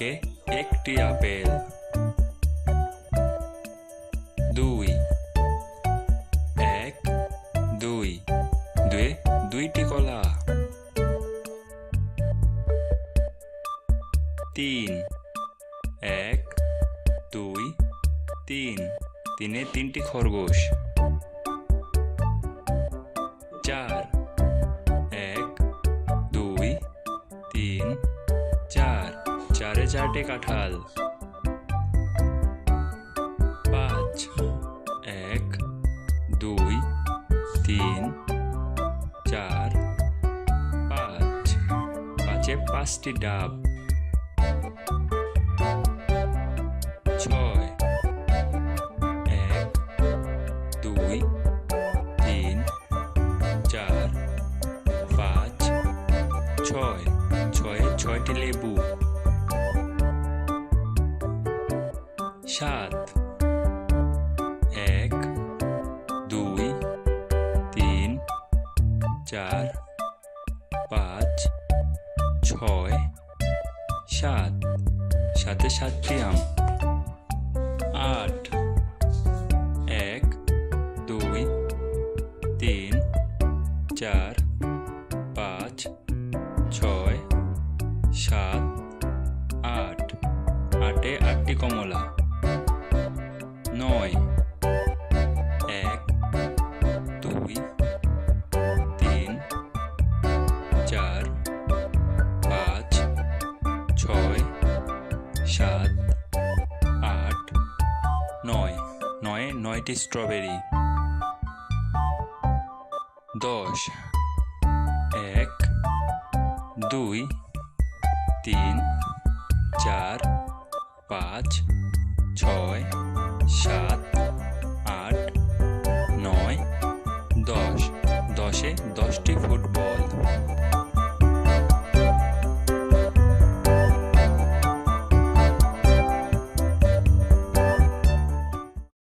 একে একটি আপেল। দুই। এক। দুই। দুয়ে দুইটি কলা। তিন। এক। দুই। তিন। তিনে তিনটি খরগোশ। চার। এক। দুই। তিন। চার। চারে চারটে কাঁঠাল। পাঁচ, এক, দুই, তিন, চার, পাঁচ। পাঁচে পাঁচটি ডাব। ছয়, এক, দুই, তিন, চার, পাঁচ। ছয়, ছয়ে ছয়টি লেবু। সাত, এক, দুই, তিন, চার, পাঁচ, ছয়, সাত। সাথে সাতটি আম আট, এক, দুই, তিন, চার, পাঁচ, ছয়, সাত, আট। আটে আটটি কমলা। নয় এক দুই তিন চার পাঁচ ছয় সাত আট নয় নয়ে নয়টি স্ট্রবেরি দশ এক দুই তিন চার পাঁচ ছয় সাত আট নয় দশ। দশে দশটি ফুটবল।